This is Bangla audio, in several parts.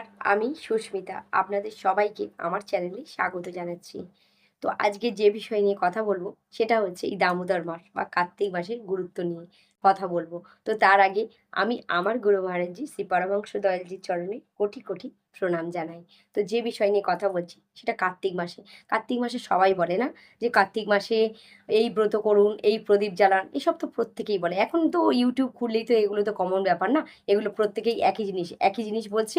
নমস্কার, আমি সুস্মিতা। আপনাদের সবাইকে আমার চ্যানেলে স্বাগত জানাচ্ছি। তো আজকে যে বিষয় নিয়ে কথা বলব, সেটা হচ্ছে এই দামোদর মাস বা কার্তিক মাসের গুরুত্ব নিয়ে কথা বলব। তো তার আগে আমি আমার গুরু মহারাজজি শ্রী পরমাংশ দয়ালজির চরণে কোটি কোটি প্রণাম জানাই। তো যে বিষয় নিয়ে কথা বলছি, সেটা কার্তিক মাসে। কার্তিক মাসে সবাই বলে না যে কার্তিক মাসে এই ব্রত করুন, এই প্রদীপ জ্বালান, এসব তো প্রত্যেকেই বলে। এখন তো ইউটিউব খুললেই তো এগুলো তো কমন ব্যাপার না। এগুলো প্রত্যেকেই একই জিনিস। একই জিনিস বলছে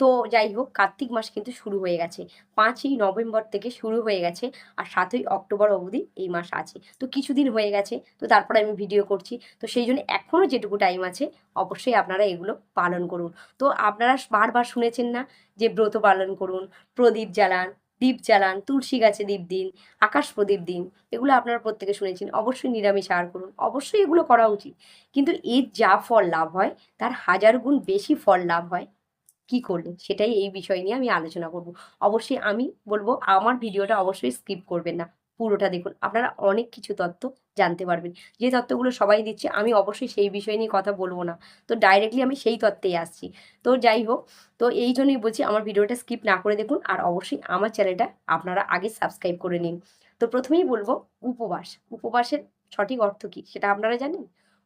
তো যাই হোক, কার্তিক মাস কিন্তু শুরু হয়ে গেছে। পাঁচই নভেম্বর থেকে শুরু হয়ে গেছে আর সাতই অক্টোবর অবধি এই মাস আছে। তো কিছুদিন হয়ে গেছে, তো তারপরে আমি ভিডিও করছি। তো সেই জন্য এখনও যেটুকু টাইম আছে, অবশ্যই আপনারা এগুলো পালন করুন। তো আপনারা বারবার শুনেছেন না যে ব্রত পালন করুন, প্রদীপ জ্বালান, দীপ জ্বালান, তুলসী গাছে দীপ দিন, আকাশ প্রদীপ দিন, এগুলো আপনারা প্রত্যেকে শুনেছেন। অবশ্যই নিরামিষ আহার করুন, অবশ্যই এগুলো করা উচিত। কিন্তু এর যা ফল লাভ হয়, তার হাজার গুণ বেশি ফল লাভ হয় কি করলে সেটাই এই বিষয় নিয়ে আমি আলোচনা করব। অবশ্যই আমি বলব আমার ভিডিওটা অবশ্যই স্কিপ করবেন না। পুরোটা দেখুন, আপনারা অনেক কিছু তথ্য জানতে পারবেন। যে তথ্যগুলো সবাই দিচ্ছে, আমি অবশ্যই সেই বিষয় নিয়ে কথা বলব না। তো ডাইরেক্টলি আমি সেই তত্ত্বেই আসছি। তো যাই হোক, তো এই জন্যই বলছি আমার ভিডিওটা স্কিপ না করে দেখুন আর অবশ্যই আমার চ্যানেলটা আপনারা আগে সাবস্ক্রাইব করে নিন। তো প্রথমেই বলব উপবাস। উপবাসের সঠিক অর্থ কী সেটা আপনারা জানেন?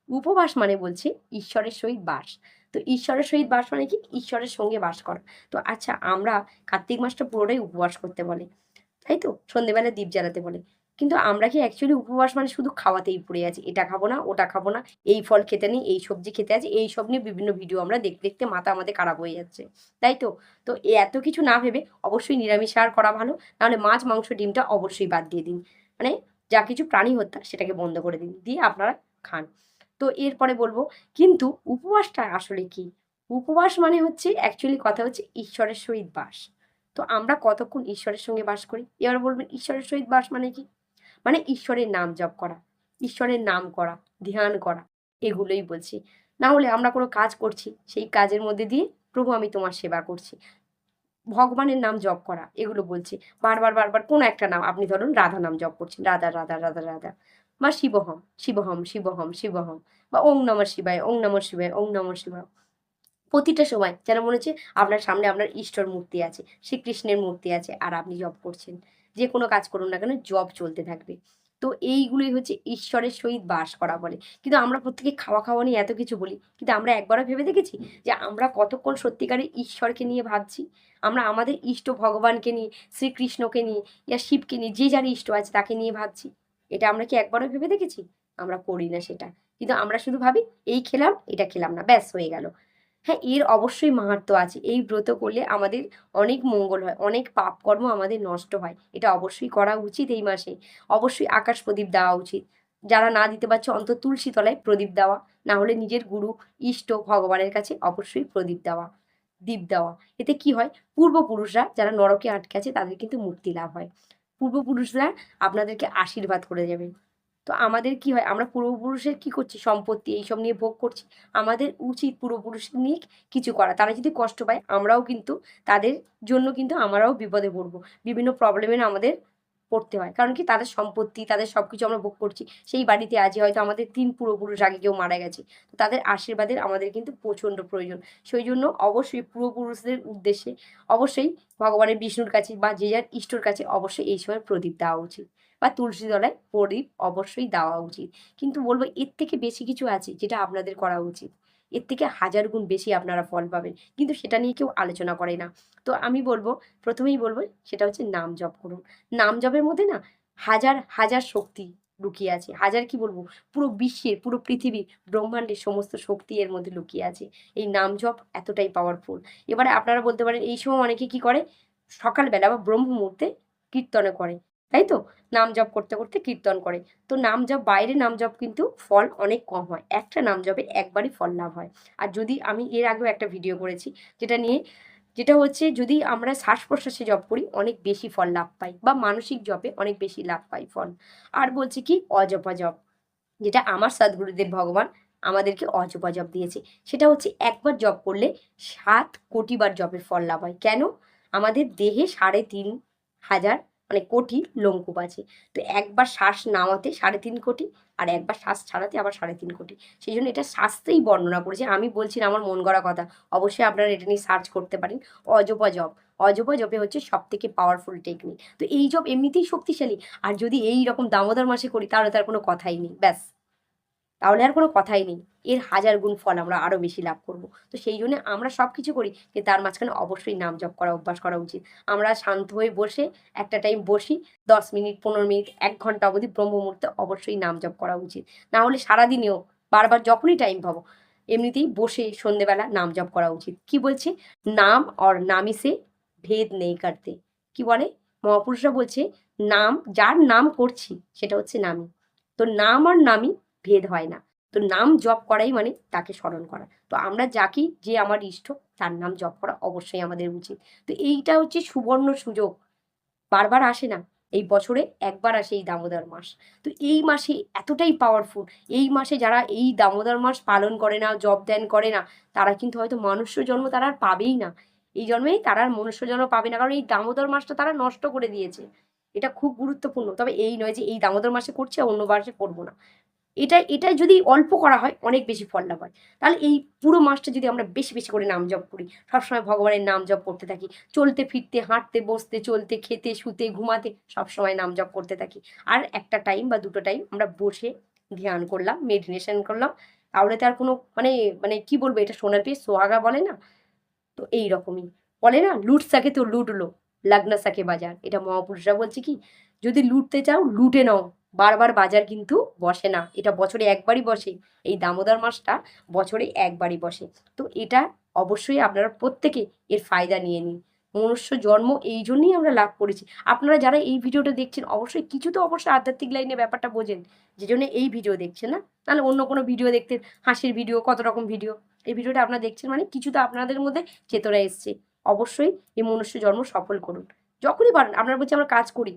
উপবাস মানে বলছে ঈশ্বরের সহিত বাস। তো ঈশ্বরের সহিত বাস মানে কি? ঈশ্বরের সঙ্গে বাস করা। তো আচ্ছা আমরা কার্তিক মাসটা পুরোটাই উপবাস করতে বলে, তাই তো? সন্ধেবেলা দ্বীপ জ্বালাতে বলে। কিন্তু আমরা কি অ্যাকচুয়ালি উপবাস মানে শুধু খাওয়াতেই পড়ে আছি? এটা খাব না, ওটা খাব না, এই ফল খেতে নেই, এই সবজি খেতে আছে, এই সব নিয়ে বিভিন্ন ভিডিও আমরা দেখতে দেখতে মাথা আমাদের খারাপ হয়ে যাচ্ছে, তাই তো? তো এত কিছু না ভেবে অবশ্যই নিরামিষ আহার করা ভালো, নাহলে মাছ, মাংস, ডিমটা অবশ্যই বাদ দিয়ে দিন। মানে যা কিছু প্রাণী হত্যা, সেটাকে বন্ধ করে দিন, দিয়ে আপনারা খান। তো এরপরে বলব, কিন্তু উপবাসটা আসলে কি? উপবাস মানে হচ্ছে অ্যাকচুয়ালি কথা হচ্ছে ঈশ্বরের সহিত বাস। তো আমরা কতক্ষণ ঈশ্বরের সঙ্গে বাস করি? এবার বলবেন ঈশ্বরের সহিত বাস মানে কি? মানে ঈশ্বরের নাম জপ করা, ঈশ্বরের নাম করা, ধ্যান করা, এগুলোই বলছি। না হলে আমরা কোনো কাজ করছি, সেই কাজের মধ্যে দিয়ে প্রভু আমি তোমার সেবা করছি। ভগবানের নাম জপ করা, এগুলো বলছি। বারবার বারবার কোনো একটা নাম, আপনি ধরুন রাধা নাম জপ করছেন, রাধা রাধা রাধা রাধা। বা শিবহম শিবহম শিবহম শিবহম বা ওং নম শিবায়, ওং নম শিবায়, ওং নম শিবায়। প্রতিটা সময় যেন মনে হচ্ছে আপনার সামনে আপনার ঈশ্বর মূর্তি আছে, শ্রীকৃষ্ণের মূর্তি আছে আর আপনি জব করছেন। যে কোনো কাজ করুন না কেন জব চলতে থাকবে। তো এইগুলোই হচ্ছে ঈশ্বরের সহিত বাস করা বলে। কিন্তু আমরা প্রত্যেকে খাওয়া খাওয়া নিয়ে এত কিছু বলি, কিন্তু আমরা একবারও ভেবে দেখেছি যে আমরা কতক্ষণ সত্যিকারের ঈশ্বরকে নিয়ে ভাবছি? আমরা আমাদের ইষ্ট ভগবানকে নিয়ে, শ্রীকৃষ্ণকে নিয়ে, ইয়া শিবকে নিয়ে, যে যার ইষ্ট আছে তাকে নিয়ে ভাবছি। এটা আমরা কি একবারও ভেবে দেখেছি? আমরা করি না সেটা। কিন্তু আমরা শুধু ভাবি, এই খেলাম, এটা খেলাম না, ব্যাস হয়ে গেল। হ্যাঁ এর অবশ্যই মাহাত্ম আছে। এই ব্রত করলে আমাদের অনেক মঙ্গল হয়, অনেক পাপকর্ম আমাদের নষ্ট হয়। এটা অবশ্যই করা উচিত এই মাসে। অবশ্যই আকাশ প্রদীপ দেওয়া উচিত। যারা না দিতে পারছে, অন্তত তুলসী তলায় প্রদীপ দেওয়া, না হলে নিজের গুরু, ইষ্ট, ভগবানের কাছে অবশ্যই প্রদীপ দেওয়া, দীপ দেওয়া। এতে কি হয়? পূর্বপুরুষরা যারা নরকে আটকে আছে, তাদের কিন্তু মুক্তি লাভ হয়। পূর্বপুরুষরা আপনাদেরকে আশীর্বাদ করে যাবেন তো আমাদের কি হয়, আমরা পূর্বপুরুষের কি করছি? সম্পত্তি এইসব নিয়ে ভোগ করছি। আমাদের উচিত পূর্বপুরুষ নিয়ে কিছু করা। তারা যদি কষ্ট পায়, আমরাও কিন্তু তাদের জন্য কিন্তু আমরাও বিপদে পড়ব। বিভিন্ন প্রবলেমের আমাদের পড়তে হয়। কারণ কি? তাদের সম্পত্তি, তাদের সব কিছু আমরা ভোগ করছি। সেই বাড়িতে আজই হয়তো আমাদের তিন পূর্বপুরুষ আগে কেউ মারা গেছে। তো তাদের আশীর্বাদের আমাদের কিন্তু প্রচণ্ড প্রয়োজন। সেই জন্য অবশ্যই পূর্বপুরুষদের উদ্দেশ্যে অবশ্যই ভগবানের বিষ্ণুর কাছে বা যে যার ইষ্টর কাছে অবশ্যই এই সময় প্রদীপ দেওয়া উচিত। বা তুলসী তলায় প্রদীপ অবশ্যই দেওয়া উচিত। কিন্তু বলব এর থেকে বেশি কিছু আছে যেটা আপনাদের করা উচিত। এর থেকে হাজার গুণ বেশি আপনারা ফল পাবেন। কিন্তু সেটা নিয়ে কেউ আলোচনা করে না। তো আমি বলব, প্রথমেই বলব, সেটা হচ্ছে নাম জপ করুন। নাম জপের মধ্যে না হাজার হাজার শক্তি লুকিয়ে আছে। হাজার কি বলব? পুরো বিশ্বের, পুরো পৃথিবী ব্রহ্মাণ্ডের সমস্ত শক্তি এর মধ্যে লুকিয়ে আছে। এই নাম জপ এতটাই পাওয়ারফুল এবারে আপনারা বলতে পারেন, এই সময় অনেকে কি করে? সকালবেলা বা ব্রহ্ম মুহূর্তে কীর্তনে করে। তাই তো? নাম জপ করতে করতে কীর্তন করে। তো নাম জপ বাইরে, নাম জপ কিন্তু ফল অনেক কম হয়। একটা নাম জপে একবারই ফল লাভ হয়। আর যদি আমি এর আগেও একটা ভিডিও করেছি যেটা নিয়ে, যেটা হচ্ছে যদি আমরা শ্বাস প্রশ্বাসে জপ করি, অনেক বেশি ফল লাভ পাই বা মানসিক জপে অনেক বেশি লাভ পাই ফল। আর বলছি কি? অজপা জপ, যেটা আমার সদ্গুরুদেব ভগবান আমাদেরকে অজপা জপ দিয়েছে। সেটা হচ্ছে একবার জপ করলে সাত কোটিবার জপের ফল লাভ হয়। কেন? আমাদের দেহে সাড়ে তিন হাজার মানে কোটি লোমকূপ আছে। তো একবার শ্বাস নামাতে সাড়ে তিন কোটি আর একবার শ্বাস ছাড়াতে আবার সাড়ে তিন কোটি। সেই জন্য এটা শাস্ত্রেই বর্ণনা করেছে। আমি বলছি না, আমার মন গড়া কথা। অবশ্যই আপনারা এটা নিয়ে সার্চ করতে পারেন। অজপা জপ। অজপা জপে হচ্ছে সব থেকে পাওয়ারফুল টেকনিক তো এই জব এমনিতেই শক্তিশালী। আর যদি এই রকম দামোদর মাসে করি, তাহলে তার কোনো কথাই নেই। ব্যাস। তাহলে আর কোনো কথাই নেই। এর হাজার গুণ ফল আমরা আরও বেশি লাভ করব। তো সেই জন্য আমরা সব কিছু করি, কিন্তু তার মাঝখানে অবশ্যই নাম জপ করা, অভ্যাস করা উচিত। আমরা শান্ত হয়ে বসে একটা টাইম বসি, দশ মিনিট, পনেরো মিনিট, এক ঘণ্টা অবধি ব্রহ্ম মুহূর্তে অবশ্যই নাম জপ করা উচিত। না হলে সারাদিনেও বারবার যখনই টাইম পাবো, এমনিতেই বসে সন্ধেবেলা নাম জপ করা উচিত। কি বলছে? নাম আর নামিসে ভেদ নেই কাটতে কি বলে? মহাপুরুষরা বলছে, নাম, যার নাম করছি, সেটা হচ্ছে নামি। তো নাম আর নামি ভেদ হয় না। তো নাম জপ করাই মানে তাকে স্মরণ করা। তো আমরা যাকে যে আমার ইষ্ট, তার নাম জপ করা অবশ্যই আমাদের উচিত। তো এইটা হচ্ছে সুবর্ণ সুযোগ। বারবার আসে না, এই বছরে একবার আসে এই দামোদর মাস। তো এই মাসে এতটাই পাওয়ারফুল এই মাসে যারা এই দামোদর মাস পালন করে না জব দেন করে না, তারা কিন্তু হয়তো মনুষ্য জন্ম তারা আর পাবেই না। এই জন্মেই তারা আর মনুষ্য জন্ম পাবে না, কারণ এই দামোদর মাসটা তারা নষ্ট করে দিয়েছে। এটা খুব গুরুত্বপূর্ণ। তবে এই নয় যে এই দামোদর মাসে করছে, অন্য মাসে করব না। এটা এটা যদি অল্প করা হয়, অনেক বেশি ফল লাভ হয়। তাহলে এই পুরো মাসটা যদি আমরা বেশি বেশি করে নাম জপ করি, সবসময় ভগবানের নাম জপ করতে থাকি। চলতে, ফিরতে, হাঁটতে, বসতে, চলতে, খেতে, শুতে, ঘুমাতে, সবসময় নাম জপ করতে থাকি। আর একটা টাইম বা দুটো টাইম আমরা বসে ধ্যান করলাম মেডিটেশন করলাম, তাহলে তো আর কোনো মানে মানে কি বলব, এটা সোনার পেয়ে সোহাগা বলে না? তো এই রকমই বলে না, লুট সাকে তো লুটলো, লাগনা সাকে বাজার। এটা মহাপুরুষরা বলছে কি, যদি লুটতে চাও, লুটে নাও। বারবার বাজার কিন্তু বসে না। এটা বছরে একবারই বসে। এই দামোদর মাসটা বছরে একবারই বসে। তো এটা অবশ্যই আপনারা প্রত্যেকে এর ফায়দা নিয়ে নিন। মনুষ্য জন্ম এই জন্যই আমরা লাভ করেছি। আপনারা যারা এই ভিডিওটা দেখছেন, অবশ্যই কিছু তো অবশ্যই আধ্যাত্মিক লাইনে ব্যাপারটা বোঝেন। যে জন্য এই ভিডিও দেখছেন, না? তাহলে অন্য কোনো ভিডিও দেখতেন হাসির ভিডিও, কত রকম ভিডিও, এই ভিডিওটা আপনারা দেখছেন মানে কিছু তো আপনাদের মধ্যে চেতনা এসছে। অবশ্যই এই মনুষ্য জন্ম সফল করুন। যখনই পারেন আপনারা বলছি আমরা কাজ করি।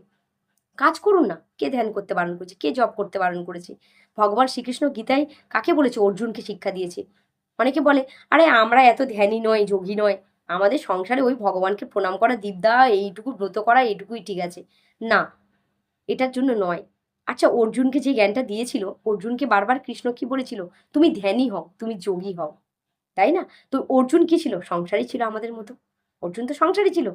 কাজ করুন না। কে ধ্যান করতে বারণ করেছে? কে জব করতে বারণ করেছে? ভগবান শ্রীকৃষ্ণ গীতায় কাকে বলেছে? অর্জুনকে শিক্ষা দিয়েছে। অনেকে বলে, আরে, আমরা এত ধ্যানী নয়, যোগী নয়। আমাদের সংসারে ওই ভগবানকে প্রণাম করা দিবদা এইটুকু ব্রত করা, এইটুকুই ঠিক আছে। না, এটার জন্য নয়। আচ্ছা অর্জুনকে যে জ্ঞানটা দিয়েছিল, অর্জুনকে বারবার কৃষ্ণ কি বলেছিল? তুমি ধ্যানী হও, তুমি যোগী হও। তাই না? তো অর্জুন কি ছিল? সংসারই ছিল আমাদের মতো। অর্জুন তো সংসারই ছিল।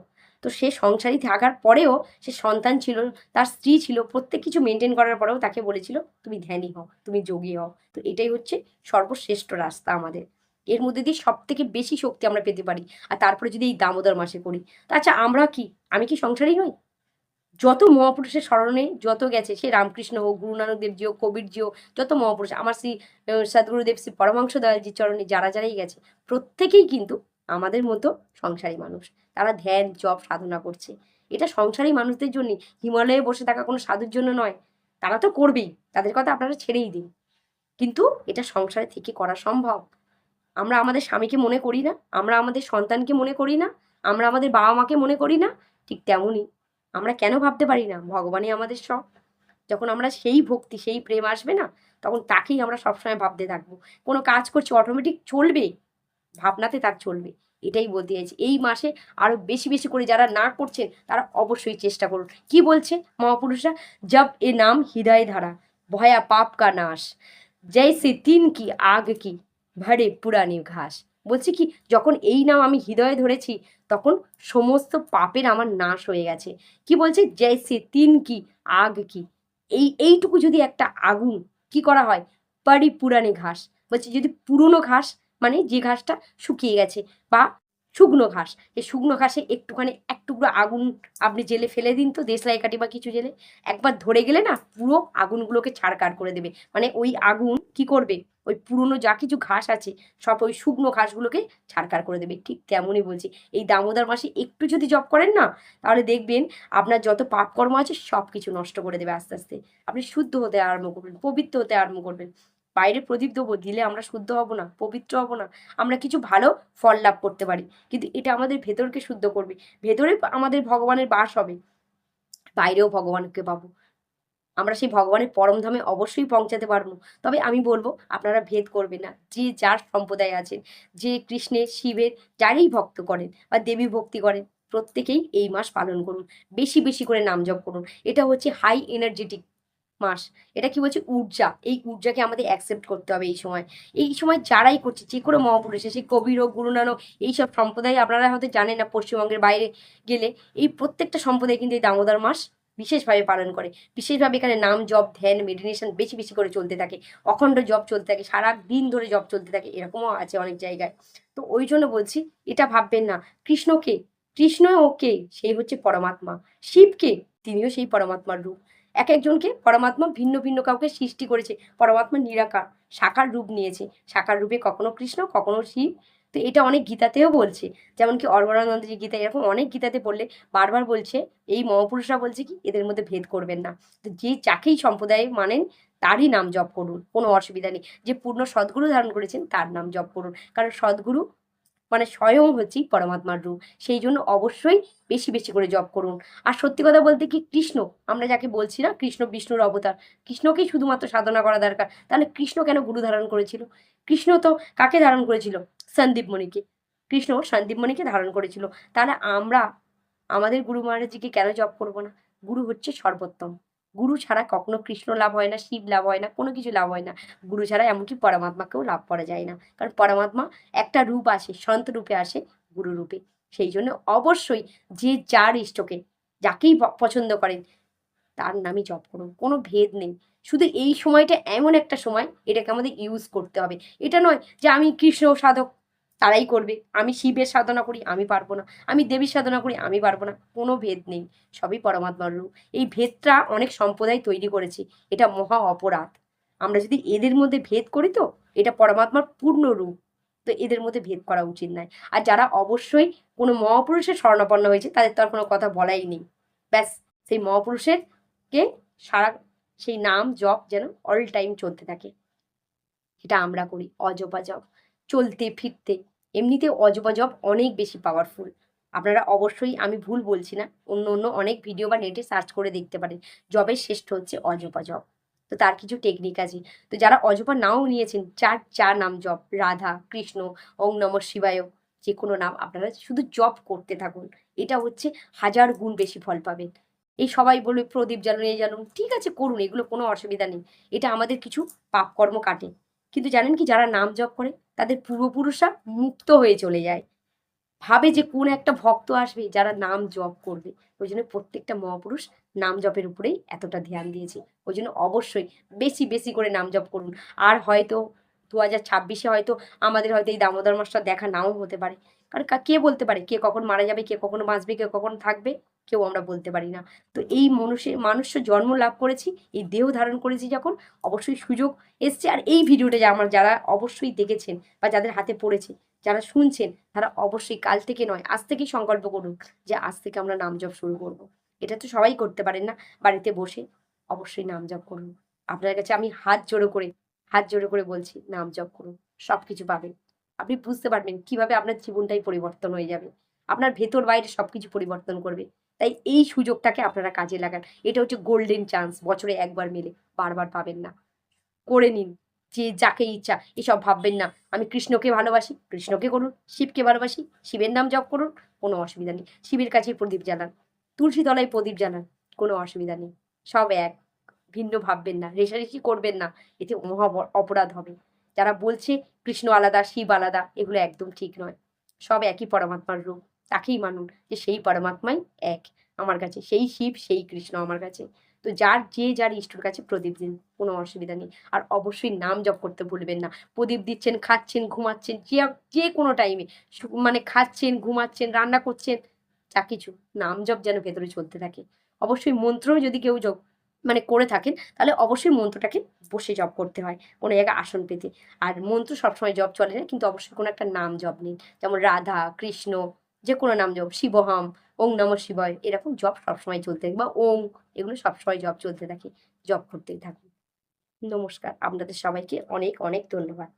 তো সে সংসারী থাকার পরেও সে সন্তান ছিল, তার স্ত্রী ছিল, প্রত্যেক কিছু মেনটেন করার পরেও তাকে বলেছিল, তুমি ধ্যানী হও, তুমি যোগী হও। তো এটাই হচ্ছে সর্বশ্রেষ্ঠ রাস্তা আমাদের। এর মধ্যে দিয়ে সব থেকে বেশি শক্তি আমরা পেতে পারি। আর তারপরে যদি এই দামোদর মাসে করি, তা আচ্ছা আমরা কি? আমি কি সংসারী নই? যত মহাপুরুষের স্মরণে যত গেছে, সে রামকৃষ্ণ হোক, গুরু নানক দেবজি হোক কবিরজি হোক, যত মহাপুরুষ, আমার শ্রী সদ্গুরুদেব শ্রী পরমাংশ দয়ালজির চরণে যারা যারাই গেছে, প্রত্যেকেই কিন্তু আমাদের মতো সংসারী মানুষ। তারা ধ্যান, জপ, সাধনা করছে। এটা সংসারী মানুষদের জন্য। হিমালয়ে বসে থাকা কোনো সাধুর জন্য নয়। তারা তো করবেই। তাদের কথা আপনারা ছেড়েই দিন। কিন্তু এটা সংসারে থেকে করা সম্ভব। আমরা আমাদের স্বামীকে মনে করি না। আমরা আমাদের সন্তানকে মনে করি না। আমরা আমাদের বাবা মাকে মনে করি না। ঠিক তেমনই আমরা কেন ভাবতে পারি না? ভগবানই আমাদের সব। যখন আমরা সেই ভক্তি, সেই প্রেম আসবে না, তখন তাকেই আমরা সবসময় ভাবতে থাকব। কোনো কাজ করছি অটোমেটিক চলবে। ভাবনাতে তার চলবে। এটাই বলতে চাইছি। এই মাসে আরও বেশি বেশি করে যারা না করছেন, তারা অবশ্যই চেষ্টা করুন। কি বলছে মহাপুরুষরা? জব এ নাম হৃদয় ধারা, ভয়া পাপ কা নাশ। জৈসে তিন কি, আগ কি, ভরে পুরানি ঘাস। বলছি কি, যখন এই নাম আমি হৃদয়ে ধরেছি, তখন সমস্ত পাপের আমার নাশ হয়ে গেছে। কি বলছে? জৈসে তিন কি, আগ কি। এই, এইটুকু যদি একটা আগুন কি করা হয়? পারি পুরানি ঘাস। বলছি যদি পুরনো ঘাস মানে যে ঘাসটা শুকিয়ে গেছে বা শুকনো ঘাস। এই শুকনো ঘাসে একটুখানি এক টুকরো আগুন আপনি জেলে ফেলে দিন তো, দেশলাই কাঠি বা কিছু জেলে। একবার ধরে গেলে না পুরো আগুনগুলোকে ছাড়কার করে দেবে। মানে ওই আগুন কি করবে? ওই পুরনো যা কিছু ঘাস আছে, সব ওই শুকনো ঘাসগুলোকে ছাড়কার করে দেবে। ঠিক তেমনই বলছি। এই দামোদর মাসে একটু যদি জব করেন না, তাহলে দেখবেন আপনার যত পাপকর্ম আছে সব কিছু নষ্ট করে দেবে আস্তে আস্তে। আপনি শুদ্ধ হতে আরম্ভ করবেন, পবিত্র হতে আরম্ভ করবেন। বাইরে প্রদীপ দেবো, দিলে আমরা শুদ্ধ হব না, পবিত্র হব না, আমরা কিছু ভালো ফল লাভ করতে পারি। কিন্তু এটা আমাদের ভেতরকে শুদ্ধ করবে। ভেতরে আমাদের ভগবানের বাস হবে। বাইরেও ভগবানকে পাবো। আমরা সেই ভগবানের পরমধামে অবশ্যই পৌঁছাতে পারব। তবে আমি বলব, আপনারা ভেদ করবেন না। যে যার সম্প্রদায় আছেন, যে কৃষ্ণের, শিবের, যারই ভক্ত করেন বা দেবী ভক্তি করেন, প্রত্যেকেই এই মাস পালন করুন। বেশি বেশি করে নাম জপ করুন। এটা হচ্ছে হাই এনার্জেটিক মাস। এটা কি বলছে? ঊর্জা। এই ঊর্জাকে আমাদের অ্যাকসেপ্ট করতে হবে এই সময়। এই সময় যারাই করছে, যে কোনো মহাপুরুষ সেই কবির হোক, গুরু নানক এইসব সম্প্রদায় আপনারা হয়তো জানেন না, পশ্চিমবঙ্গের বাইরে গেলে, এই প্রত্যেকটা সম্প্রদায় কিন্তু এই দামোদর মাস বিশেষভাবে পালন করে। বিশেষভাবে এখানে নাম, জপ, ধ্যান মেডিটেশন বেশি বেশি করে চলতে থাকে। অখণ্ড জব চলতে থাকে সারা দিন ধরে জব চলতে থাকে, এরকমও আছে অনেক জায়গায়। তো ওই জন্য বলছি, এটা ভাববেন না। কৃষ্ণকে কৃষ্ণ ও কে? সেই হচ্ছে পরমাত্মা। শিবকে, তিনিও সেই পরমাত্মার রূপ। এক একজনকে পরমাত্মা ভিন্ন ভিন্ন কাউকে সৃষ্টি করেছে। পরমাত্মা নিরাকার সাকার রূপ নিয়েছে। সাকার রূপে কখনো কৃষ্ণ, কখনো শিব। তো এটা অনেক গীতাতেও বলছে। যেমন কি অর্বরানন্দজি গীতা এরকম অনেক গীতাতে বললে বারবার বলছে, এই মহাপুরুষরা বলছে কি, এদের মধ্যে ভেদ করবেন না। তো যে যাকেই সম্প্রদায় মানেন, তারই নাম জপ করুন, কোনো অসুবিধা নেই। যে পূর্ণ সদ্গুরু ধারণ করেছেন, তার নাম জপ করুন। কারণ সদ্গুরু মানে স্বয়ং হচ্ছেই পরমাত্মার রূপ। সেই জন্য অবশ্যই বেশি বেশি করে জপ করুন। আর সত্যি কথা বলতে কি কৃষ্ণ, আমরা যাকে বলছি না, কৃষ্ণ বিষ্ণুর অবতার। কৃষ্ণকেই শুধুমাত্র সাধনা করা দরকার। তাহলে কৃষ্ণ কেন গুরু ধারণ করেছিল? কৃষ্ণ তো কাকে ধারণ করেছিল? সন্দীপ মণিকে কৃষ্ণ সন্দীপ মণিকে ধারণ করেছিল। তাহলে আমরা, আমাদের গুরু মহারাজজিকে কেন জপ করব না? গুরু হচ্ছে সর্বোত্তম। গুরু ছাড়া কখনো কৃষ্ণ লাভ হয় না, শিব লাভ হয় না, কোনো কিছু লাভ হয় না। গুরু ছাড়া এমনকি পরমাত্মাকেও লাভ করা যায় না। কারণ পরমাত্মা একটা রূপ আসে, সন্ত রূপে আসে, গুরু রূপে। সেই জন্য অবশ্যই যে যার ইষ্টকে, যাকেই পছন্দ করেন, তার নামই জপ করুন, কোনো ভেদ নেই। শুধু এই সময়টা এমন একটা সময়, এটাকে আমাদের ইউজ করতে হবে। এটা নয় যে আমি কৃষ্ণ সাধক তারাই করবে। আমি শিবের সাধনা করি, আমি পারব না। আমি দেবীর সাধনা করি, আমি পারব না। কোনো ভেদ নেই, সবই পরমাত্মার রূপ। এই ভেদটা অনেক সম্প্রদায় তৈরি করেছে। এটা মহা অপরাধ। আমরা যদি এদের মধ্যে ভেদ করি তো, এটা পরমাত্মার পূর্ণ রূপ। তো এদের মধ্যে ভেদ করা উচিত নয়। আর যারা অবশ্যই কোনো মহাপুরুষের স্বর্ণাপন্ন হয়েছে, তাদের তো আর কোনো কথা বলাই নেই। ব্যাস, সেই মহাপুরুষের কে সারা, সেই নাম জপ যেন অল টাইম চলতে থাকে। এটা আমরা করি অজপা জপ চলতে ফিরতে। এমনিতে অজপা জপ অনেক বেশি পাওয়ারফুল আপনারা অবশ্যই আমি ভুল বলছি না, অন্য অন্য অনেক ভিডিও বা নেটে সার্চ করে দেখতে পারেন। জবের শ্রেষ্ঠ হচ্ছে অজপা জপ তো তার কিছু টেকনিক আছে। তো যারা অজপা নাও নিয়েছেন, চার চার নাম জব রাধা, কৃষ্ণ, ওং নম শিবায়, যে কোনো নাম আপনারা শুধু জব করতে থাকুন। এটা হচ্ছে হাজার গুণ বেশি ফল পাবেন। এই সবাই বলবে, প্রদীপ জ্বালুন এই জ্বালুন ঠিক আছে, করুন, এগুলো কোনো অসুবিধা নেই। এটা আমাদের কিছু পাপকর্ম কাটে। কিন্তু জানেন কি, যারা নাম জপ করে, তাদের পূর্বপুরুষরা মুক্ত হয়ে চলে যায়। ভাবে যে কোন একটা ভক্ত আসবে যারা নাম জপ করবে। ওই জন্য প্রত্যেকটা মহাপুরুষ নাম জপের উপরেই এতটা ধ্যান দিয়েছে। ওই জন্য অবশ্যই বেশি বেশি করে নাম জপ করুন। আর হয়তো দু হাজার ছাব্বিশে হয়তো আমাদের হয়তো এই দামোদর মাসটা দেখা নাও হতে পারে। কারণ কা- বলতে পারে? কে কখন মারা যাবে? কে কখন বাঁচবে? কে কখন থাকবে? কেউ আমরা বলতে পারি না। তো এই মানুষের মানুষ জন্ম লাভ করেছি, এই দেহ ধারণ করেছি যখন অবশ্যই সুযোগ এসছে। আর এই ভিডিওটা যা আমার, যারা অবশ্যই দেখেছেন বা যাদের হাতে পড়েছে, যারা শুনছেন, তারা অবশ্যই কাল থেকে নয়, আজ থেকেই সংকল্প করুন যে আজ থেকে আমরা নাম জপ শুরু করব। এটা তো সবাই করতে পারেন না? বাড়িতে বসে অবশ্যই নাম জপ করুন। আপনার কাছে আমি হাত জোড়ো করে, হাত জোড়ো করে বলছি, নাম জপ করুন। সব কিছু পাবেন। আপনি বুঝতে পারবেন কীভাবে আপনার জীবনটাই পরিবর্তন হয়ে যাবে। আপনার ভেতর বাইরে সব কিছু পরিবর্তন করবে। তাই এই সুযোগটাকে আপনারা কাজে লাগান। এটা হচ্ছে গোল্ডেন চান্স বছরে একবার মেলে, বারবার পাবেন না। করে নিন, যে যাকে ইচ্ছা, এসব ভাববেন না। আমি কৃষ্ণকে ভালোবাসি, কৃষ্ণকে করুন, শিবকে ভালোবাসি, শিবের নাম জপ করুন, কোনো অসুবিধা নেই। শিবের কাছে প্রদীপ জ্বালান, তুলসী তলায় প্রদীপ জ্বালান, কোনো অসুবিধা নেই। সব এক, ভিন্ন ভাববেন না, রেশারেশি করবেন না। এতে মহা অপরাধ হবে। যারা বলছে কৃষ্ণ আলাদা, শিব আলাদা, এগুলো একদম ঠিক নয়। সব একই পরমাত্মার রূপ, তাকেই মানুন যে সেই পরমাত্মাই এক। আমার কাছে সেই শিব, সেই কৃষ্ণ আমার কাছে। তো যার যে যার ইষ্টর কাছে প্রদীপ দিন, কোনো অসুবিধা নেই। আর অবশ্যই নাম জপ করতে ভুলবেন না। প্রদীপ দিচ্ছেন, খাচ্ছেন, ঘুমাচ্ছেন, যে যে কোনো টাইমে মানে খাচ্ছেন, ঘুমাচ্ছেন, রান্না করছেন, যা কিছু। নাম জপ যেন ভেতরে চলতে থাকে। অবশ্যই মন্ত্রও যদি কেউ জপ মানে করে থাকেন, তাহলে অবশ্যই মন্ত্রটাকে বসে জব করতে হয়, কোনো জায়গায় আসন পেতে। আর মন্ত্র সবসময় জব চলে না, কিন্তু অবশ্যই কোনো একটা নাম জব নিন, যেমন রাধা, কৃষ্ণ, যে কোনো নাম জব শিবহাম, ওং নম শিবয়, এরকম জব সবসময় চলতে থাকে, বা ওং, এগুলো সবসময় জব চলতে থাকে জব করতেই থাকুন। নমস্কার, আপনাদের সবাইকে অনেক অনেক ধন্যবাদ।